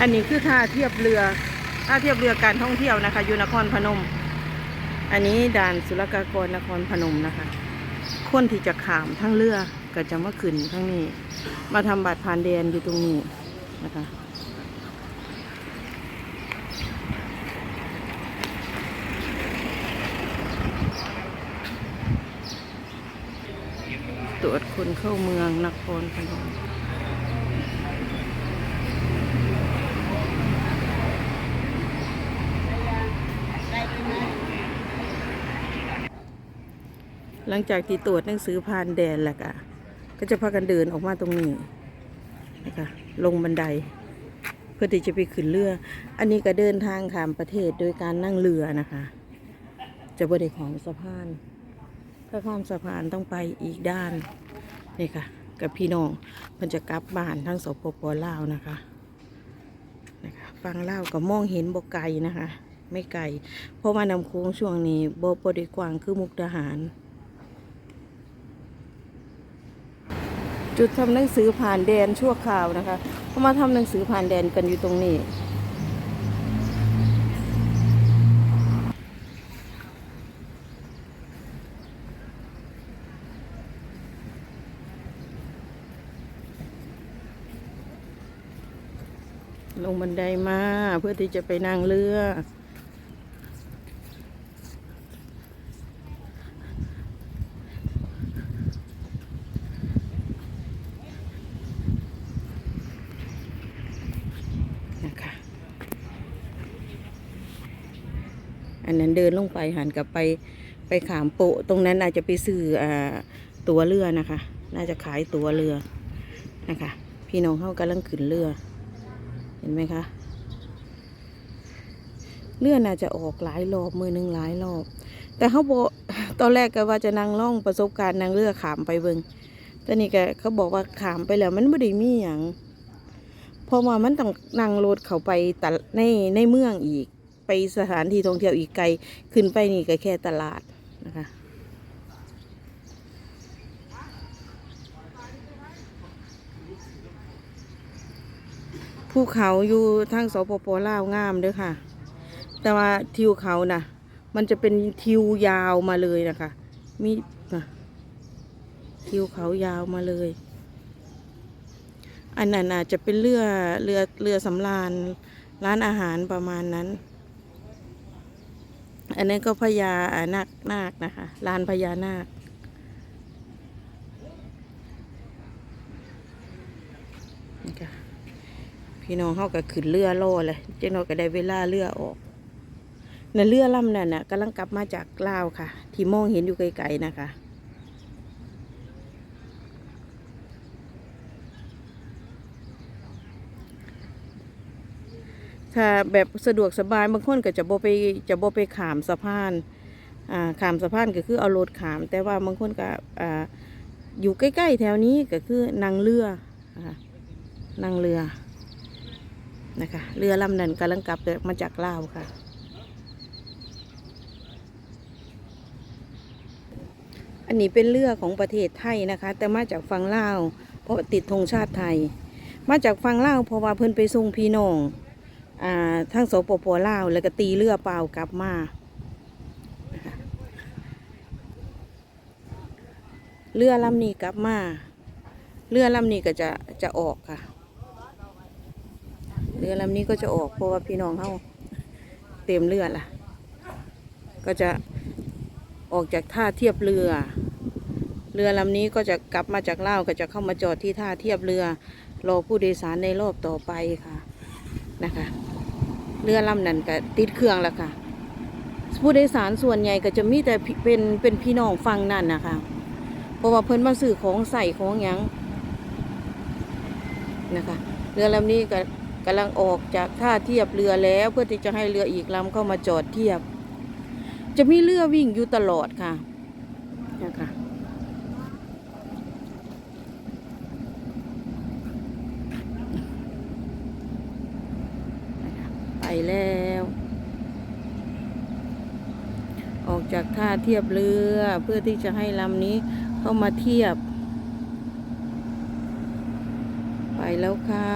อันนี้คือท่าเทียบเรือท่าเทียบเรือการท่องเที่ยวนะคะอยู่นครพนม อันนี้ด่านศุลกากรนครพนมนะคะ คนที่จะขามทั้งเรือก็จะมาขึ้นทั้งนี้ มาทำบัตรผ่านแดนอยู่ตรงนี้นะคะตรวจคนเข้าเมืองนครพนม หลังจากที่ตรวจหนังสือผ่านแดนแล้วก็ก็จะพากันเดินออกมาตรงนี้นะคะลงบันได เพื่อที่จะไปขึ้นเรือ อันนี้ก็เดินทางข้ามประเทศโดยการนั่งเรือนะคะ จะบริของสะพาน ถ้าข้ามสะพานต้องไปอีกด้านนี่ค่ะ กับพี่น้องมันจะกลับบ้านทั้งสปปลาวนะคะนะคะฟังเล่าก็มองเห็นบกไกลนะคะ ไม่ไกลเพราะว่านำโค้งช่วงนี้โบบไดีกว้างคือมุกดาหาร จุดทำหนังสือผ่านแดนชั่วคราวนะคะเขามาทำหนังสือผ่านแดนกันอยู่ตรงนี้ ลงบันไดมาเพื่อที่จะไปนั่งเรือ อันนั้นเดินลงไปหันกลับไปไปขามโปะตรงนั้นอาจจะไปซื้ออตัวเรือนะคะ น่าจะขายตัวเรือนะคะ พี่น้องเข้ากำลังขึ้นเรือ เห็นไหมคะเรือน่าจะออกหลายรอบมือหนึ่งหลายรอบ แต่เขาบอกตอนแรกก็ว่าจะนั่งล่องประสบการณ์นั่งเรือขามไปเบิงแต่นี่ก็เขาบอกว่าขามไปแล้วมันไม่ได้มีอย่างพราะว่ามันต้องนั่งรถเขาไปตะในในเมืองอีก ไปสถานที่ท่องเที่ยวอีกไกล ขึ้นไปนี่ก็แค่ตลาดนะคะภูเขาอยู่ทางสปปลาวงามเด้อค่ะ แต่ว่าทิวเขาน่ะ มันจะเป็นทิวยาวมาเลยนะคะมีนะทิวเขายาวมาเลย อันนั้นอาจจะเป็นเรือเรือเรือสำราญร้านอาหารประมาณนั้น อันนี้ก็พญาอานาคนาคนะคะ ลานพญานาค พี่น้องเขาก็ขึ้นเรือโล่เลยเจ้าน้อยก็ได้เวลาเรือออกในเรือลำนั่นน่ะกำลังกลับมาจากลาวค่ะ ที่มองเห็นอยู่ไกลๆนะคะ ถ้าแบบสะดวกสบายบางคนก็จะโบไปจะโบไปขามสะพานอ่าขามสะพานก็คือเอารถขาม แต่ว่าบางคนก็อ่าอยู่ใกล้ๆแถวนี้ก็คือนั่งเรือนะคะนั่งเรือนะคะเรือลำนั้นกำลังกลับมาจากลาวค่ะ อันนี้เป็นเรือของประเทศไทยนะคะ แต่มาจากฝั่งลาวเพราะติดธงชาติไทย มาจากฝั่งลาวเพราะว่าเพิ่นไปส่งพี่น้อง อ่าทั้งโสปปลาว แล้วก็ตีเรือเปล่ากลับมาเรือลำนี้กลับมาเรือลำนี้ก็จะจะออกค่ะ เรือลำนี้ก็จะออกเพราะว่าพี่น้องเขาเต็มเรือล่ะ ก็จะออกจากท่าเทียบเรือ เรือลำนี้ก็จะกลับมาจากเลาก็จะเข้ามาจอดที่ท่าเทียบเรือรอผู้โดยสารในรอบต่อไปค่ะ นะคะ เรือลำนั้นก็ติดเครื่องแล้วค่ะ ผู้โดยสารส่วนใหญ่ก็จะมีแต่เป็นเป็นพี่น้องฟังนั่นนะคะเพราะว่าเพิ่นมาซื้อของใส่ของยังนะคะ เรือลำนี้ก็กำลังออกจากท่าเทียบเรือแล้วเพื่อที่จะให้เรืออีกลำเข้ามาจอดเทียบ จะมีเรือวิ่งอยู่ตลอดค่ะนะคะ แล้ว ออกจากท่าเทียบเรือเพื่อที่จะให้ลำนี้เข้ามาเทียบ ไปแล้วค่ะ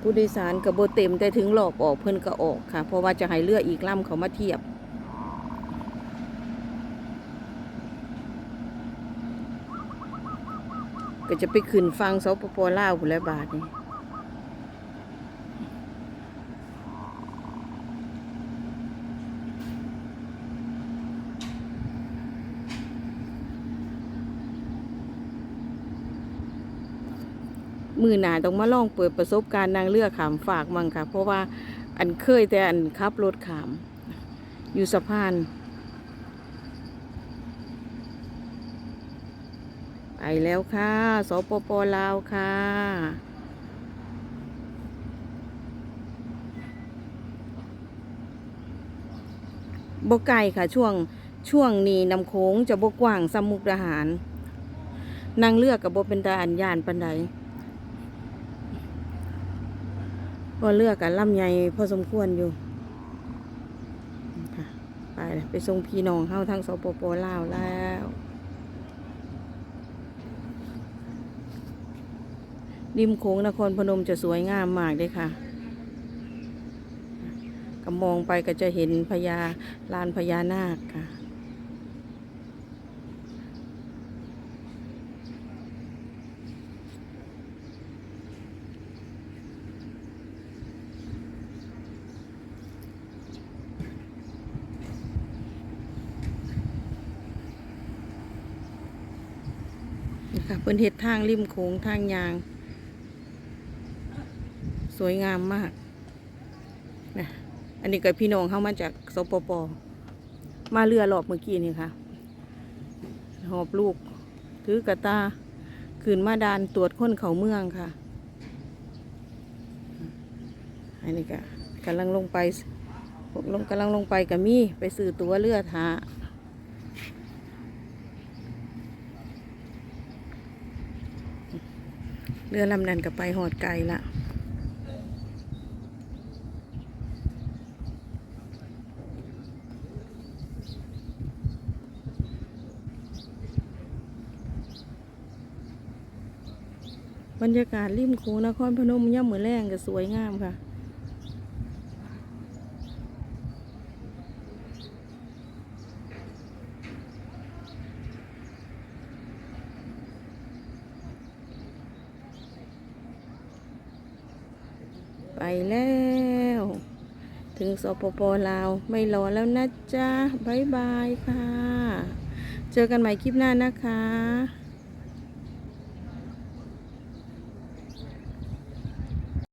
ผู้โดยสารกับบเต็มแต่ถึงหลอกออกเพื่อนก็ออกค่ะ เพราะว่าจะให้เลืออีกล่ำเขามาเทียบ ก็จะไปขึ้นฟังสปปลาวผู้นและบาทนี่มือหนาต้องมาลองเปิดประสบการณ์นางเรือกขามฝากมั่งค่ะ เพราะว่าอันเคยแต่อันขับรถขาม อยู่สะพาน ไปแล้วค่ะ สปปลาวค่ะ บกไก่ค่ะช่วงช่วงนี้นำโค้งจะบกกว้างสมุกดาหารนางเลือกกับบเป็นตาอันยานปันใดพอเลือกกันล่ำใหญ่พอสมควรอยู่ไปเลยไปส่งพี่น้องเข้าทางสปปลาวแล้ว ริมโค้งนครพนมจะสวยงามมากเลยค่ะก็มองไปก็จะเห็นพญาลานพญานาคค่ะ เพิ่นเฮ็ดทางริมโค้งทางยาง สวยงามมากนะอันนี้ก็พี่น้องเข้ามาจากสปป มาเรือหลอบเมื่อกี้นี่ค่ะ หอบลูก ถือกระตาขึ้นมาดานตรวจค้นเขาเมืองค่ะ อันนี้ก็กำลังลงไปพวกลงกำลังลงไปกับมี่ไปซื้อตัวเรือทาเรือลำนั้นก็ไปหอดไกลละ บรรยากาศริมโค้งนครพนมย่ำมือแรงก็สวยงามค่ะไปแล้ว ถึงสปปลาว ไม่รอแล้วนะจ๊ะ บ๊ายบายค่ะ เจอกันใหม่คลิปหน้านะคะ